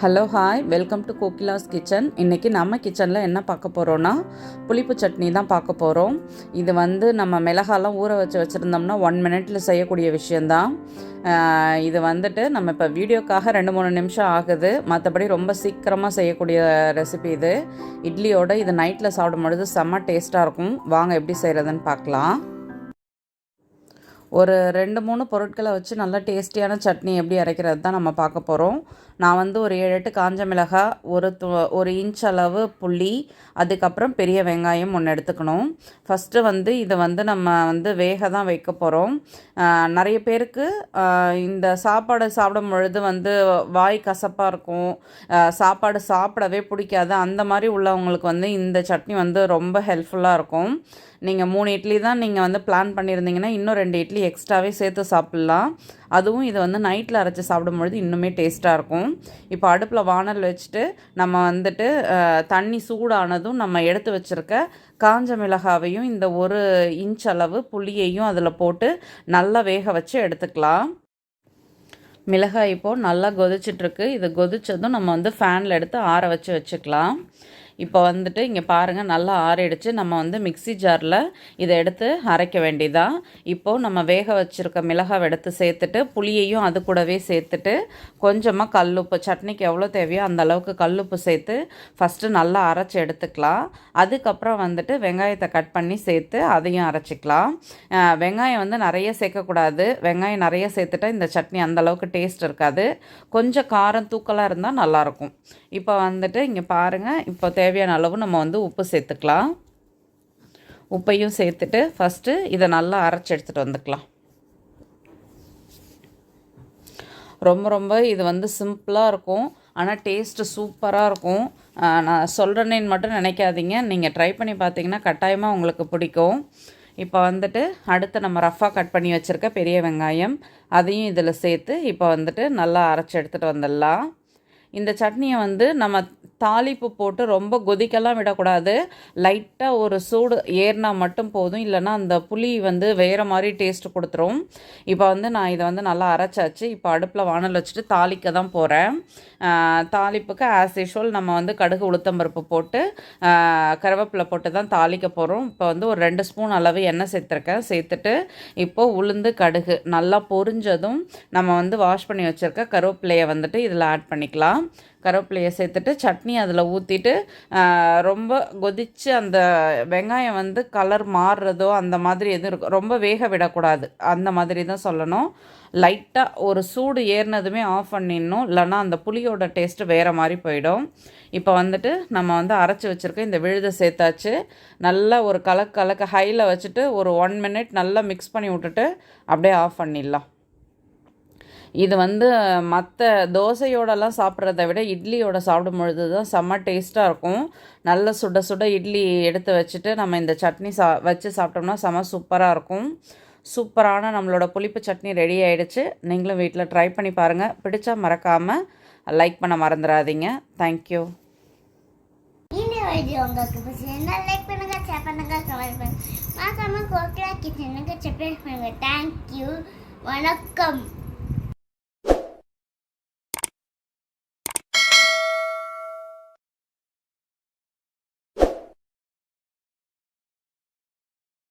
Hello hi welcome to Kokila's kitchen இன்றைக்கி நம்ம கிச்சனில் என்ன பார்க்க போகிறோன்னா புளிப்பு சட்னி தான் பார்க்க போகிறோம் இது வந்து நம்ம மிளகாலாம் ஊற வச்சு வச்சுருந்தோம்னா ஒன் மினிட்டில் செய்யக்கூடிய விஷயந்தான் இது வந்துட்டு நம்ம இப்போ வீடியோக்காக ரெண்டு மூணு நிமிஷம் ஆகுது. மற்றபடி ரொம்ப சீக்கிரமாக செய்யக்கூடிய ரெசிபி இது. இட்லியோட இது நைட்டில் சாப்பிடும் பொழுது செம்ம டேஸ்ட்டாக இருக்கும். வாங்க எப்படி செய்கிறதுன்னு பார்க்கலாம். ஒரு ரெண்டு மூணு பொருட்களை வச்சு நல்லா டேஸ்டியான சட்னி எப்படி அரைக்கிறது தான் நம்ம பார்க்க போகிறோம் நான் வந்து ஒரு ஏழு எட்டு காஞ்ச மிளகாய் ஒரு து ஒரு இன்ச் அளவு புளி அதுக்கப்புறம் பெரிய வெங்காயம் ஒன்று எடுத்துக்கணும். ஃபஸ்ட்டு வந்து இதை வந்து நம்ம வந்து வேக தான் வைக்க போகிறோம் நிறைய பேருக்கு இந்த சாப்பாடு சாப்பிடும் பொழுது வந்து வாய் கசப்பாக இருக்கும். சாப்பாடு சாப்பிடவே பிடிக்காது. அந்த மாதிரி உள்ளவங்களுக்கு வந்து இந்த சட்னி வந்து ரொம்ப ஹெல்ப்ஃபுல்லாக இருக்கும். நீங்கள் மூணு இட்லி தான் நீங்கள் வந்து பிளான் பண்ணியிருந்தீங்கன்னா இன்னும் ரெண்டு இட்லி எக்ஸ்ட்ராவே சேர்த்து சாப்பிட்லாம். அதுவும் இதை வந்து நைட்டில் அரைச்சி சாப்பிடும்பொழுது இன்னுமே டேஸ்ட்டாக இருக்கும். இப்போ அடுப்பில் வானல் வச்சுட்டு நம்ம வந்துட்டு தண்ணி சூடானதும் நம்ம எடுத்து வச்சுருக்க காஞ்ச மிளகாவையும் இந்த ஒரு இன்ச் அளவு புளியையும் அதில் போட்டு நல்லா வேக வச்சு எடுத்துக்கலாம். மிளகாய் இப்போது நல்லா கொதிச்சிட்ருக்கு இது கொதிச்சதும் நம்ம வந்து ஃபேனில் எடுத்து ஆற வச்சு வச்சுக்கலாம். இப்போ வந்துட்டு இங்கே பாருங்கள் நல்லா ஆறிடுச்சு. நம்ம வந்து மிக்ஸி ஜாரில் இதை எடுத்து அரைக்க வேண்டியதா? இப்போது நம்ம வேக வச்சுருக்க மிளகாவை எடுத்து சேர்த்துட்டு புளியையும் அது கூடவே சேர்த்துட்டு கொஞ்சமாக கல்லுப்பு சட்னிக்கு எவ்வளோ தேவையோ அந்த அளவுக்கு கல்லுப்பு சேர்த்து ஃபஸ்ட்டு நல்லா அரைச்சி எடுத்துக்கலாம். அதுக்கப்புறம் வந்துட்டு வெங்காயத்தை கட் பண்ணி சேர்த்து அதையும் அரைச்சிக்கலாம். வெங்காயம் வந்து நிறைய சேர்க்கக்கூடாது. வெங்காயம் நிறைய சேர்த்துட்டா இந்த சட்னி அந்த அளவுக்கு டேஸ்ட் இருக்காது. கொஞ்சம் காரம் தூக்கலாக இருந்தால் நல்லாயிருக்கும் இப்போ வந்துட்டு இங்கே பாருங்கள் இப்போ தேவையான அளவு நம்ம வந்து உப்பு சேர்த்துக்கலாம். உப்பையும் சேர்த்துட்டு ஃபஸ்ட்டு இதை நல்லா அரைச்சி எடுத்துகிட்டு வந்துக்கலாம். ரொம்ப ரொம்ப இது வந்து சிம்பிளாக இருக்கும். ஆனால் டேஸ்ட்டு சூப்பராக இருக்கும். நான் சொல்கிறேன்னு மட்டும் நினைக்காதீங்க. நீங்கள் ட்ரை பண்ணி பார்த்தீங்கன்னா கட்டாயமாக உங்களுக்கு பிடிக்கும். இப்போ வந்துட்டு அடுத்து நம்ம ரஃப்பாக கட் பண்ணி வச்சுருக்க பெரிய வெங்காயம் அதையும் இதில் சேர்த்து இப்போ வந்துட்டு நல்லா அரைச்சி எடுத்துகிட்டு வந்துடலாம். இந்த சட்னியை வந்து நம்ம தாளிப்பு போட்டு ரொம்ப கொதிக்கலாம் விடக்கூடாது. லைட்டாக ஒரு சூடு ஏறினா மட்டும் போதும். இல்லைன்னா அந்த புளி வந்து வேறு மாதிரி டேஸ்ட்டு கொடுத்துரும். இப்போ வந்து நான் இதை வந்து நல்லா அரைச்சாச்சு. இப்போ அடுப்பில் வானல் வச்சுட்டு தாளிக்க தான் போகிறேன் தாளிப்புக்கு ஆஸ் யூஷுவல் நம்ம வந்து கடுகு உளுத்தம்பருப்பு போட்டு கருவேப்பிலை போட்டு தான் தாளிக்க போகிறோம் இப்போ வந்து ஒரு ரெண்டு ஸ்பூன் அளவு எண்ணெய் சேர்த்துருக்கேன். சேர்த்துட்டு இப்போது உளுந்து கடுகு நல்லா பொரிஞ்சதும் நம்ம வந்து வாஷ் பண்ணி வச்சுருக்க கருவேப்பிலையை வந்துட்டு இதில் ஆட் பண்ணிக்கலாம். கருவேப்பிலையை சேர்த்துட்டு சட்னி அதில் ஊற்றிட்டு ரொம்ப கொதித்து அந்த வெங்காயம் வந்து கலர் மாறுறதோ அந்த மாதிரி எதுவும் இருக்கும். ரொம்ப வேக விடக்கூடாது. அந்த மாதிரி தான் சொல்லணும். லைட்டாக ஒரு சூடு ஏறினதுமே ஆஃப் பண்ணிடணும். இல்லைன்னா அந்த புளியோட டேஸ்ட்டு வேறு மாதிரி போயிடும். இப்போ வந்துட்டு நம்ம வந்து அரைச்சி வச்சுருக்க இந்த விழுதை சேர்த்தாச்சு. நல்லா ஒரு கலக்கு கலக்க ஹையில் வச்சுட்டு ஒரு ஒன் மினிட் நல்லா மிக்ஸ் பண்ணி விட்டுட்டு அப்படியே ஆஃப் பண்ணிடலாம். இது வந்து மற்ற தோசையோடலாம் சாப்பிட்றத விட இட்லியோட சாப்பிடும் பொழுது தான் செம்ம டேஸ்ட்டாக இருக்கும். நல்ல சுட சுட இட்லி எடுத்து வச்சுட்டு நம்ம இந்த சட்னி சா வச்சு சாப்பிட்டோம்னா செம்ம சூப்பராக இருக்கும். சூப்பரான நம்மளோட புளிப்பு சட்னி ரெடி ஆகிடுச்சு நீங்களும் வீட்டில் ட்ரை பண்ணி பாருங்கள் பிடிச்சா மறக்காமல் லைக் பண்ண மறந்துடாதீங்க தேங்க்யூ இந்த வீடியோ உங்களுக்கு பிடிச்சிருந்தா லைக் பண்ணுங்க ஷேர் பண்ணுங்க கமெண்ட் பண்ணுங்க. மறக்காம கிச்சனுக்கு சப்ஸ்கிரைப் பண்ணுங்க. தேங்க்யூ வணக்கம்.